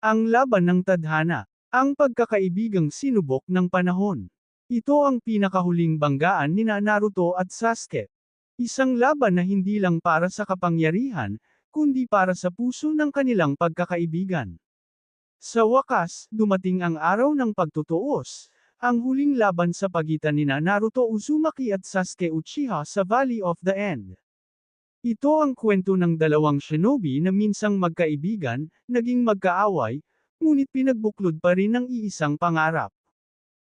Ang laban ng tadhana. Ang pagkakaibigang sinubok ng panahon. Ito ang pinakahuling banggaan ni Naruto at Sasuke. Isang laban na hindi lang para sa kapangyarihan, kundi para sa puso ng kanilang pagkakaibigan. Sa wakas, dumating ang araw ng pagtutuos, ang huling laban sa pagitan ni Naruto Uzumaki at Sasuke Uchiha sa Valley of the End. Ito ang kwento ng dalawang shinobi na minsang magkaibigan, naging magkaaway, ngunit pinagbuklod pa rin ng iisang pangarap.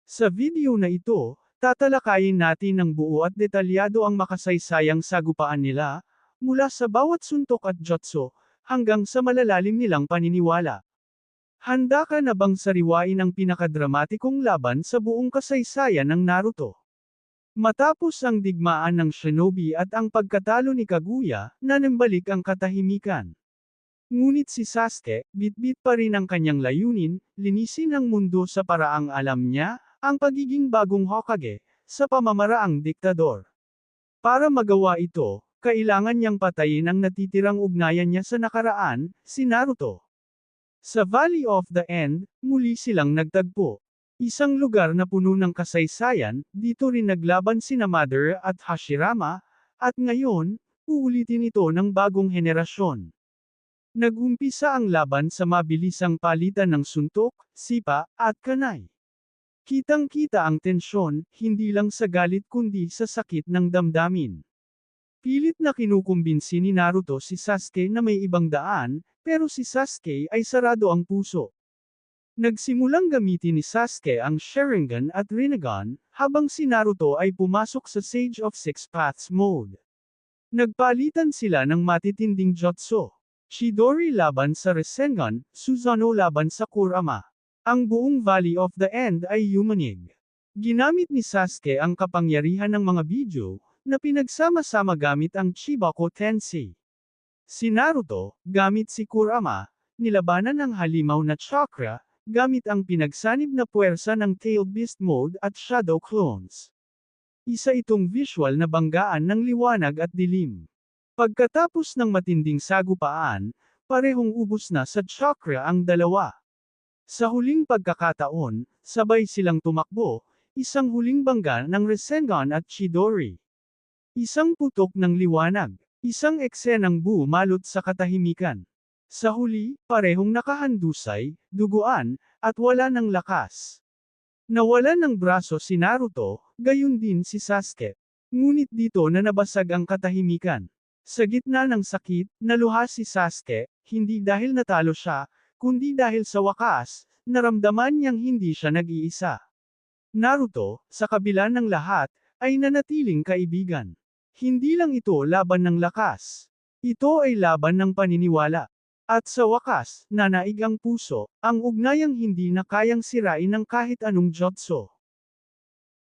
Sa video na ito, tatalakayin natin ng buo at detalyado ang makasaysayang sagupaan nila, mula sa bawat suntok at jutsu, hanggang sa malalalim nilang paniniwala. Handa ka na bang sariwain ang pinakadramatikong laban sa buong kasaysayan ng Naruto? Matapos ang digmaan ng shinobi at ang pagkatalo ni Kaguya, nanembalik ang katahimikan. Ngunit si Sasuke, bitbit pa rin ang kanyang layunin, linisin ang mundo sa paraang alam niya, ang pagiging bagong Hokage, sa pamamaraang diktador. Para magawa ito, kailangan niyang patayin ang natitirang ugnayan niya sa nakaraan, si Naruto. Sa Valley of the End, muli silang nagtagpo. Isang lugar na puno ng kasaysayan, dito rin naglaban sina Mother at Hashirama, at ngayon, uulitin ito ng bagong henerasyon. Nagumpisa ang laban sa mabilisang palitan ng suntok, sipa, at kanay. Kitang-kita ang tensyon, hindi lang sa galit kundi sa sakit ng damdamin. Pilit na kinukumbinsi ni Naruto si Sasuke na may ibang daan, pero si Sasuke ay sarado ang puso. Nagsimulang gamitin ni Sasuke ang Sharingan at Rinnegan, habang si Naruto ay pumasok sa Sage of Six Paths mode. Nagpalitan sila ng matitinding jutsu. Chidori laban sa Rasengan, Susanoo laban sa Kurama. Ang buong Valley of the End ay yumanig. Ginamit ni Sasuke ang kapangyarihan ng mga video, na pinagsama-sama gamit ang Chibako Tensei. Si Naruto, gamit si Kurama, nilabanan ang halimaw na chakra, gamit ang pinagsanib na puwersa ng Tail Beast Mode at Shadow Clones. Isa itong visual na banggaan ng liwanag at dilim. Pagkatapos ng matinding sagupaan, parehong ubos na sa chakra ang dalawa. Sa huling pagkakataon, sabay silang tumakbo, isang huling bangga ng Rasengan at Chidori. Isang putok ng liwanag, isang eksenang bumalot sa katahimikan. Sa huli, parehong nakahandusay, duguan, at wala ng lakas. Nawalan ng braso si Naruto, gayon din si Sasuke. Ngunit dito na nabasag ang katahimikan. Sa gitna ng sakit, naluha si Sasuke, hindi dahil natalo siya, kundi dahil sa wakas, naramdaman niyang hindi siya nag-iisa. Naruto, sa kabila ng lahat, ay nanatiling kaibigan. Hindi lang ito laban ng lakas. Ito ay laban ng paniniwala. At sa wakas, nanaig ang puso, ang ugnayang hindi na kayang sirain ng kahit anong jutsu.